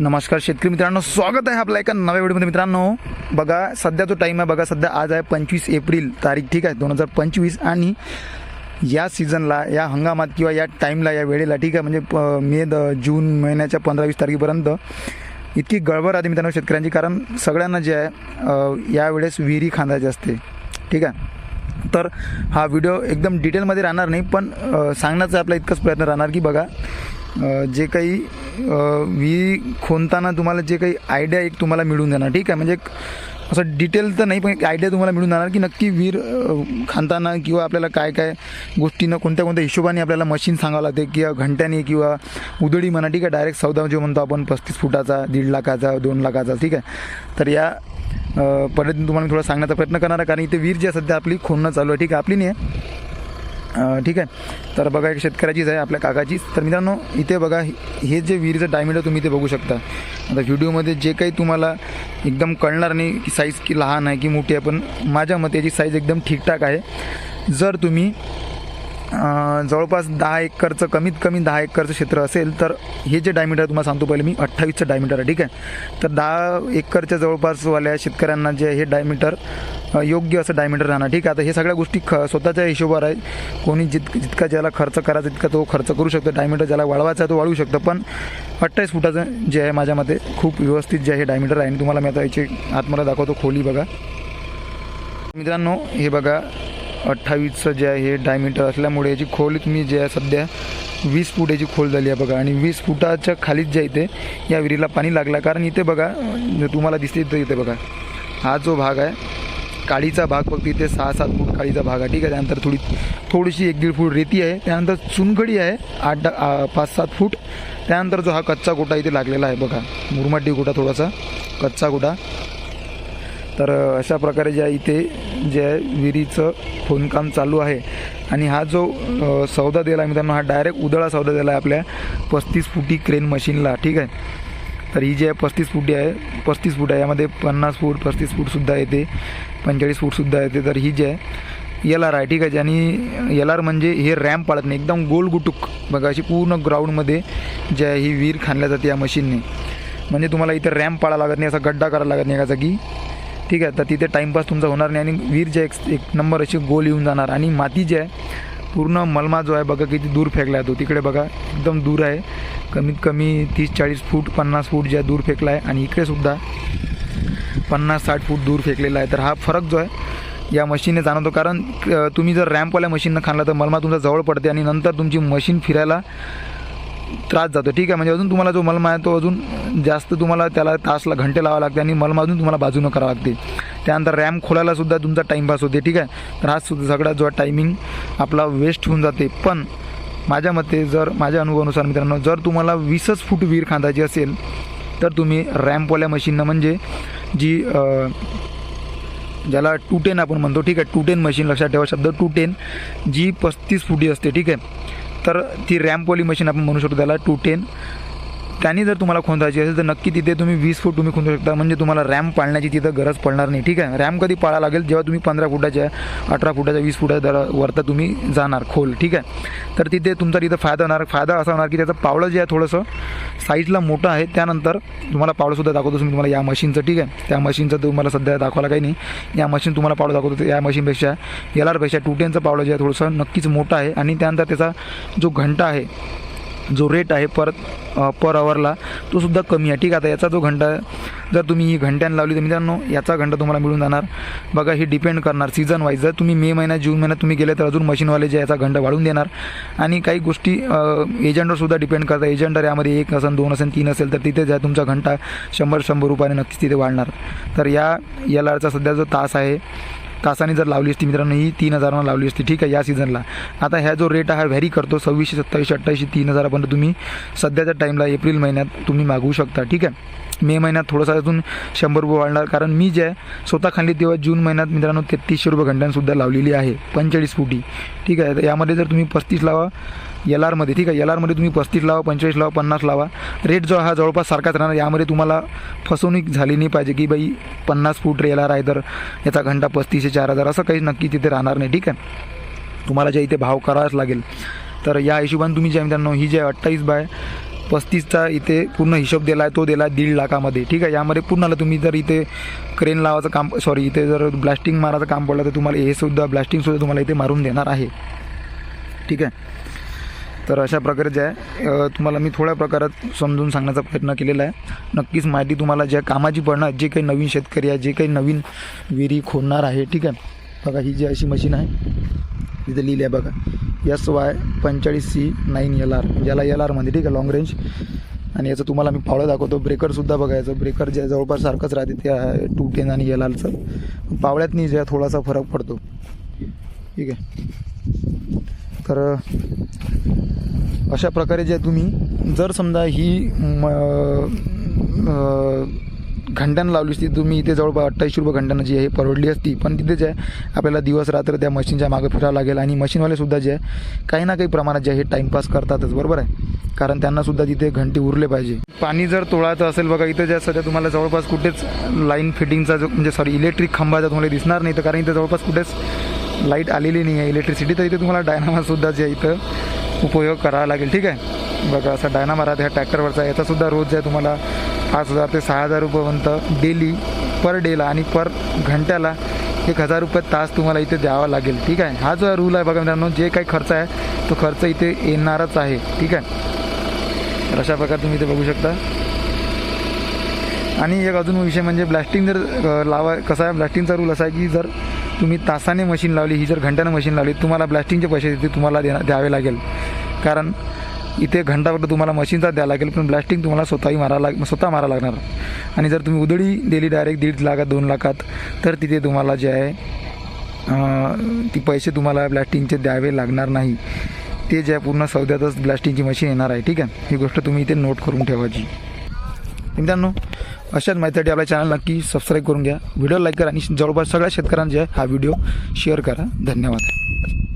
नमस्कार शेतकरी मित्रांनो स्वागत आहे आपल्या एका नव्या व्हिडिओमध्ये मित्रांनो. बघा सध्या जो टाईम आहे बघा सध्या आज आहे पंचवीस एप्रिल तारीख ठीक आहे? दोन हजार पंचवीस आणि या सीझनला या हंगामात किंवा या टाईमला या वेळेला ठीक आहे? म्हणजे प- मे द जून महिन्याच्या पंधरा वीस तारखेपर्यंत इतकी गडबड राहते मित्रांनो शेतकऱ्यांची कारण सगळ्यांना जे आहे यावेळेस विहिरी खांदायची असते ठीक आहे? तर हा व्हिडिओ एकदम डिटेलमध्ये राहणार नाही पण सांगण्याचा आपला इतकाच प्रयत्न राहणार की बघा जे काही अ, विहिरी खोनताना तुम्हाला जे काही आयडिया एक तुम्हाला मिळून जाणार ठीक आहे? म्हणजे एक असं डिटेल तर नाही पण एक आयडिया तुम्हाला मिळून जाणार की नक्की वीर खाताना किंवा आपल्याला काय काय गोष्टीनं कोणत्या कोणत्या हिशोबाने आपल्याला मशीन सांगावं लागते किंवा घंट्याने किंवा उदळी म्हणा. ठीक आहे? डायरेक्ट सौदा जो म्हणतो आपण पस्तीस फुटाचा दीड लाखाचा दोन लाखाचा. ठीक आहे? तर या पद्धतीने तुम्हाला मी थोडं सांगण्याचा प्रयत्न करणार आहे. कारण इथे वीर जी आहे सध्या आपली खोडणं चालू आहे. ठीक आहे? आपली नाही आहे. ठीक आहे. तर बघा एक शेतकऱ्याचीच आहे आपल्या काकाचीच. तर मित्रांनो इथे बघा हे जे विहिरीचं डायमीटर तुम्ही इथे बघू शकता. आता व्हिडिओमध्ये जे काही तुम्हाला एकदम कळणार नाही की साईज की लहान आहे की मोठी आहे पण माझ्या मते याची साईज एकदम ठीकठाक आहे. जर तुम्ही जवळपास दहा एकरचं कमीत कमी दहा एकरचं क्षेत्र असेल तर हे जे डायमीटर तुम्हाला सांगतो पहिले मी अठ्ठावीसचं डायमीटर आहे ठीक आहे? तर दहा एकरच्या जवळपासवाल्या शेतकऱ्यांना जे आहे हे डायमीटर योग्य असं डायमीटर राहणार ठीक आहे? आता हे सगळ्या गोष्टी ख स्वतःच्या हिशोबावर आहे. कोणी जित जितका ज्याला खर्च करायचा तितका तो खर्च करू शकतो. डायमीटर ज्याला वाढवायचा आहे तो वाढवू शकतो. पण अठ्ठावीस फुटाचं जे आहे माझ्या मते खूप व्यवस्थित जे आहे डायमीटर आहे. आणि तुम्हाला मी आता याची आतमध्ये दाखवतो खोली बघा. मित्रांनो हे बघा अठ्ठावीसचं जे आहे हे डायमीटर असल्यामुळे याची खोल तुम्ही जे आहे सध्या वीस फूट याची खोल झाली आहे बघा. आणि वीस फुटाच्या खालीच जे इथे या विहिरीला पाणी लागला. कारण इथे बघा तुम्हाला दिसते तर इथे बघा. हा जो भाग आहे काळीचा भाग फक्त इथे सहा सात फूट काळीचा भाग आहे. ठीक आहे त्यानंतर थोडी थोडीशी एक दीड फूट रेती आहे. त्यानंतर चुनखडी आहे आठ पाच सात फूट. त्यानंतर जो हा कच्चा गोटा इथे लागलेला आहे बघा. मुरमाटी गोटा थोडासा कच्चा गोटा. तर अशा प्रकारे जे आहे इथे जे आहे विहिरीचं खोदकाम चालू आहे आणि हा जो सौदा दिला आहे मित्रांनो हा डायरेक्ट उदळा सौदा दिला आहे आपल्या पस्तीस फुटी क्रेन मशीनला ठीक आहे? तर ही जी आहे पस्तीस फुटी आहे पस्तीस फूट आहे यामध्ये पन्नास फूट पस्तीस फूटसुद्धा येते पंचेचाळीस फूटसुद्धा येते तर ही जी आहे एल आर आहे ठीक आहे? आणि एल आर म्हणजे हे रॅम्प पाळत नाही एकदम गोल गुटूक बघा अशी पूर्ण ग्राउंडमध्ये जे आहे ही विहीर खाणल्या जाते या मशीनने म्हणजे तुम्हाला इथे रॅम्प पाळा लागत नाही असा गड्डा करायला लागत नाही एका जागी ठीक आहे तर तिथे टाईमपास तुमचा होणार नाही आणि वीर जे एक एक नंबर अशी गोल येऊन जाणार. आणि माती जी आहे पूर्ण मलमा जो आहे बघा किती दूर फेकला आहे तो. तिकडे बघा एकदम दूर आहे. कमीत कमी तीस चाळीस फूट पन्नास फूट जे आहे दूर फेकला आहे. आणि इकडेसुद्धा पन्नास साठ फूट दूर फेकलेला आहे. तर हा फरक जो आहे या मशीनने जाणवतो. कारण तुम्ही जर रॅम्पवाल्या मशीननं खाणला तर मलमा तुमचा जवळ पडते आणि नंतर तुमची मशीन फिरायला त्रास जातो. ठीक आहे म्हणजे अजून तुम्हाला जो मलम आहे तो अजून जास्त तुम्हाला त्याला तासला घंटे लावा लागते आणि मलम अजून तुम्हाला बाजूनं करावं लागते. त्यानंतर रॅम्प खोलायला सुद्धा तुमचा टाईमपास होते ठीक आहे? तर हा सुद्धा सगळा जो टायमिंग आपला वेस्ट होऊन जाते. पण माझ्या मते जर माझ्या अनुभवानुसार मित्रांनो जर तुम्हाला वीसच फूट विहीर खांदायची असेल तर तुम्ही रॅम्पवाल्या मशीननं म्हणजे जी ज्याला टू टेन आपण म्हणतो ठीक आहे? टू टेन मशीन लक्षात ठेवा. शब्द टू टेन जी पस्तीस फुटी असते ठीक आहे? तर ती रॅम्पवाली मशीन आपण म्हणू शकतो त्याला टू टेन त्यांनी जर तुम्हाला खोंदायची असेल तर नक्की तिथे तुम्ही वीस फूट तुम्ही खोंदू शकता. म्हणजे तुम्हाला रॅम पाळण्याची तिथं गरज पडणार नाही. ठीक आहे? रॅम कधी पाळा लागेल? जेव्हा तुम्ही पंधरा फुटाच्या अठरा फुटाच्या वीस फुटाच्या दरा वरता तुम्ही जाणार खोल. ठीक आहे? तर तिथे तुमचा तिथं फायदा होणार फायदा असा होणार की त्याचं पावलं जे आहे थोडंसं साईजला मोठं आहे. त्यानंतर तुम्हाला पावलंसुद्धा दाखवतो मी तुम्हाला या मशीनचं ठीक आहे? त्या मशीनचं तुम्हाला सध्या दाखवायला काही नाही. या मशीन तुम्हाला पावलं दाखवतो या मशीनपेक्षा एल आरपेक्षा टू टेनचं पावलं जे आहे थोडंसं नक्कीच मोठं आहे. आणि त्यानंतर त्याचा जो घंटा आहे जो रेट आहे पर पर आवरला तो सुद्धा कमी आहे. ठीक आहे आता याचा जो घंटा जर तुम्ही ही घंट्यानं लावली तर मित्रांनो याचा घंटा तुम्हाला मिळून जाणार. बघा हे डिपेंड करणार सीझन वाईज जर तुम्ही मे महिन्यात जून महिन्यात तुम्ही गेले तर अजून मशीनवाले जे याचा घंटा वाढून देणार. आणि काही गोष्टी एजंटवर सुद्धा डिपेंड करतात. एजंटर यामध्ये एक असेल दोन असेल तीन असेल तर तिथे ज्या तुमचा घंटा शंभर शंभर रुपयाने नक्कीच तिथे वाढणार. तर या एल आरचा सध्या जो तास आहे तासाने जर लावली असती मित्रांनो ही तीन हजारांना लावली असती. ठीक आहे या सीझनला आता ह्या जो रेट हा व्हॅरी करतो. सव्वीसशे सत्तावीसशे अठ्ठावीसशे तीन हजारापर्यंत तुम्ही सध्याच्या टाईमला एप्रिल महिन्यात तुम्ही मागवू शकता. ठीक आहे? मे महिन्यात थोडंसं अजून शंभर रुपये वाढणार. कारण मी जे स्वतः खाल्ली तेव्हा जून महिन्यात मित्रांनो तेहतीसशे रुपये घंट्यांसुद्धा लावलेली आहे. पंचेचाळीस फुटी. ठीक आहे? तर यामध्ये जर तुम्ही पस्तीस लावा एल आरमध्ये ठीक आहे? एल आरमध्ये तुम्ही पस्तीस लावा पंचेचाळीस लावा पन्नास लावा. रेट जो हा जवळपास सारखाच राहणार. यामध्ये तुम्हाला फसवणूक झाली नाही पाहिजे की बाई पन्नास फूट एल आर आहे तर याचा घंटा पस्तीसशे चार हजार असं काही नक्की तिथे राहणार नाही ठीक आहे? तुम्हाला जे इथे भाव करावाच लागेल. तर या हिशोबाने तुम्ही जे मित्रांनो ही जे अठ्ठावीस बाय पस्तीसचा इथे पूर्ण हिशोब दिला आहे तो दिला आहे दीड लाखामध्ये ठीक आहे? यामध्ये पूर्ण तुम्ही जर इथे क्रेन लावायचं काम सॉरी इथे जर ब्लास्टिंग मारायचं काम पडलं तर तुम्हाला हे सुद्धा ब्लास्टिंगसुद्धा तुम्हाला इथे मारून देणार आहे. ठीक आहे? तर अशा प्रकारे जे आहे तुम्हाला मी थोड्या प्रकारात समजून सांगण्याचा प्रयत्न केलेला आहे. नक्कीच माहिती तुम्हाला ज्या कामाची पडणार जे काही नवीन शेतकरी आहे जे काही नवीन विहिरी खोडणार आहे ठीक आहे? बघा ही जी अशी मशीन आहे तिथे लिहिली आहे बघा एस वाय पंचेचाळीस सी नाईन एल आर ज्याला म्हणजे एल आरमध्ये ठीक आहे लॉंग रेंज आणि याचं तुम्हाला मी पावलं दाखवतो. ब्रेकरसुद्धा बघायचं. ब्रेकर जे जवळपास सारखंच राहते ते आहे टू टेन आणि एल आरचं पावळ्यातनी जे थोडासा फरक पडतो. ठीक आहे? तर अशा प्रकारे जे तुम्ही जर समजा ही म, अ, घंट्यानं लावली असती तुम्ही इथे जवळपास अठ्ठावीस रुपये घंट्यानं जी आहे परवडली असती. पण तिथे जे आहे आपल्याला दिवस रात्र त्या मशीनच्या मागे फिरावं लागेल आणि मशीनवालेसुद्धा जे आहे काही ना काही प्रमाणात जे आहे टाईमपास करतातच. बरोबर आहे? कारण त्यांनासुद्धा तिथे घंटे उरले पाहिजे. पाणी जर तोळायचं असेल बघा इथं जे सध्या तुम्हाला जवळपास कुठेच लाईन फिटिंगचा जो म्हणजे सॉरी इलेक्ट्रिक खंबाचा तुम्हाला दिसणार नाही. तर कारण इथं जवळपास कुठेच लाइट आलेली नाही आहे. इलेक्ट्रिसिटी तर इथे तुम्हाला डायनामासुद्धा जे आहे इथं उपयोग करावा लागेल ठीक आहे? बघा असा डायनामा ह्या ट्रॅक्टरवरचा याचासुद्धा रोज आहे तुम्हाला पाच हजार ते सहा हजार रुपयेपर्यंत डेली पर डेला आणि पर घंट्याला एक हजार रुपये तास तुम्हाला इथे द्यावा लागेल ठीक आहे? हा जो रूल आहे बघा मित्रांनो जे काही खर्च आहे तो खर्च इथे येणारच आहे ठीक आहे? तर अशा प्रकारे तुम्ही इथे बघू शकता. आणि एक अजून विषय म्हणजे ब्लास्टिंग जर लावा कसा आहे? ब्लास्टिंगचा रूल असा आहे की जर तुम्ही तासाने मशीन लावली ही जर घंट्यानं मशीन लावली तुम्हाला ब्लास्टिंगचे पैसे तिथे तुम्हाला देणं द्यावे लागेल. कारण इथे घंटाभर तुम्हाला मशीनचा द्यावा लागेल पण ब्लास्टिंग तुम्हाला स्वतःही मारा लाग स्वतः मारा लागणार. आणि जर तुम्ही उधळी दिली डायरेक्ट दीड लाखात दोन लाखात तर तिथे तुम्हाला जे आहे ती पैसे तुम्हाला ब्लास्टिंगचे द्यावे लागणार नाही. ते जे आहे पूर्ण सौद्यातच ब्लास्टिंगची मशीन येणार आहे ठीक आहे? ही गोष्ट तुम्ही इथे नोट करून ठेवायची मित्रांनो अशाच माहितीसाठी आपल्या चॅनल नक्की सबस्क्राईब करून घ्या. व्हिडिओ लाईक करा आणि जवळपास सगळ्या शेतकऱ्यांना जे हा व्हिडिओ शेअर करा. धन्यवाद.